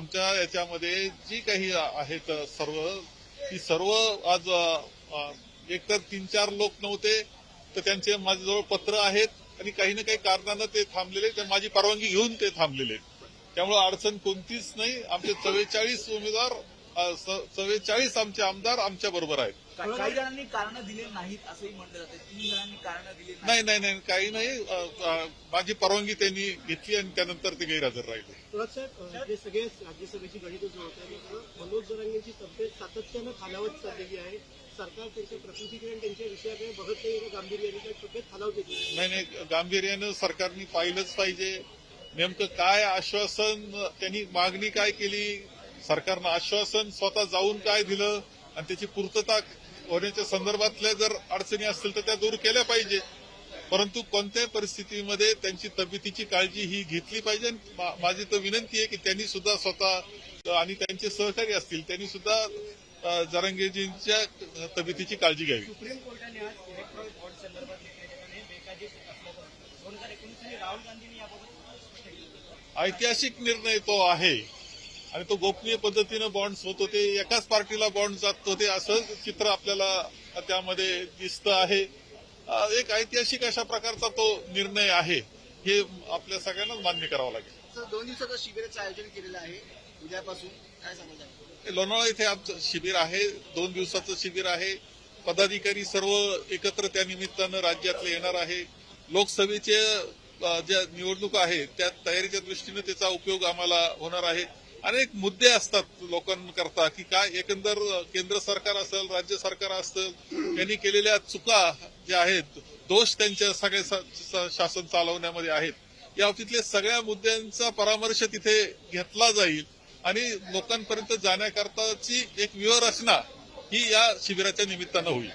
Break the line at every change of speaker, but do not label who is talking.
आमच्या याच्यामध्ये जी काही आहेत सर्व ती सर्व आज एकतर तीन चार लोक नव्हते तर त्यांचे माझ्याजवळ पत्र आहेत आणि काही ना काही कारणानं ते थांबलेले ते माझी परवानगी घेऊन ते थांबलेले त्यामुळे अडचण कोणतीच नाही. आमचे चव्वेचाळीस उमेदवार चव्वेचाळीस आमचे आमदार आमच्या बरोबर आहेत.
काही जणांनी कारण दिले नाहीत असंही म्हटलं जाते. तीन जणांनी कारण दिले
नाही नाही नाही काही नाही. माझी परवानगी त्यांनी घेतली आणि त्यानंतर ते गैरहजर राहिले.
साहेब जे सगळे राज्यसभेची गणित जो होते मनोज जरांगेंची तब्येत सातत्यानं खालावत चाललेली आहे. सरकार त्यांच्या प्रकृतीकडे आणि त्यांच्या विषयाकडे बघत नाही गांभीर्याने काय तब्येत खालावते
नाही नाही गांभीर्यानं सरकारने पाहिलंच पाहिजे. नेमकं काय आश्वासन त्यांनी मागणी काय केली? सरकारनं आश्वासन स्वतः जाऊन काय दिलं? आणि त्याची पूर्तता होण्याच्या संदर्भातल्या जर अडचणी असतील तर त्या दूर केल्या पाहिजे. परंतु कोणत्याही परिस्थितीमध्ये त्यांची तब्येतीची काळजी ही घेतली पाहिजे. माझी तर विनंती आहे की त्यांनी सुद्धा स्वतः आणि त्यांचे सहकारी असतील त्यांनी सुद्धा जरांगेजींच्या तब्येतीची काळजी घ्यावी.
सुप्रीम कोर्टाने आज इलेक्ट्रॉनिक बॉन्ड संदर्भात
ऐतिहासिक निर्णय तो आहे. आणि तो गोपनीय पद्धतीनं बॉन्ड्स होत होते एकाच पार्टीला बॉन्ड जात होते असं चित्र आपल्याला त्यामध्ये दिसतं आहे. एक ऐतिहासिक अशा प्रकारचा तो निर्णय आहे हे आपल्या सगळ्यांनाच मान्य करावं लागेल.
दोन दिवसाचं शिबिराचं आयोजन केलेलं आहे उद्यापासून. काय सांगायचं
लोणावळा इथे आमचं शिबिर आहे दोन दिवसाचं शिबिर आहे. पदाधिकारी सर्व एकत्र त्या निमित्तानं राज्यातले येणार आहे. लोकसभेचे ज्या निवडणूक आहे त्या तयारीच्या दृष्टीनं त्याचा उपयोग आम्हाला होणार आहे. अनेक मुद्दे असतात लोकांकरता की काय एकंदर केंद्र सरकार असेल राज्य सरकार असेल यांनी केलेल्या चुका ज्या आहेत दोष त्यांच्या सगळ्या शासन चालवण्यामध्ये आहेत. या बाबतीतले सगळ्या मुद्द्यांचा परामर्श तिथे घेतला जाईल आणि लोकांपर्यंत जाण्याकरताची एक व्यूहरचना ही या शिबिराच्या निमित्तानं होईल.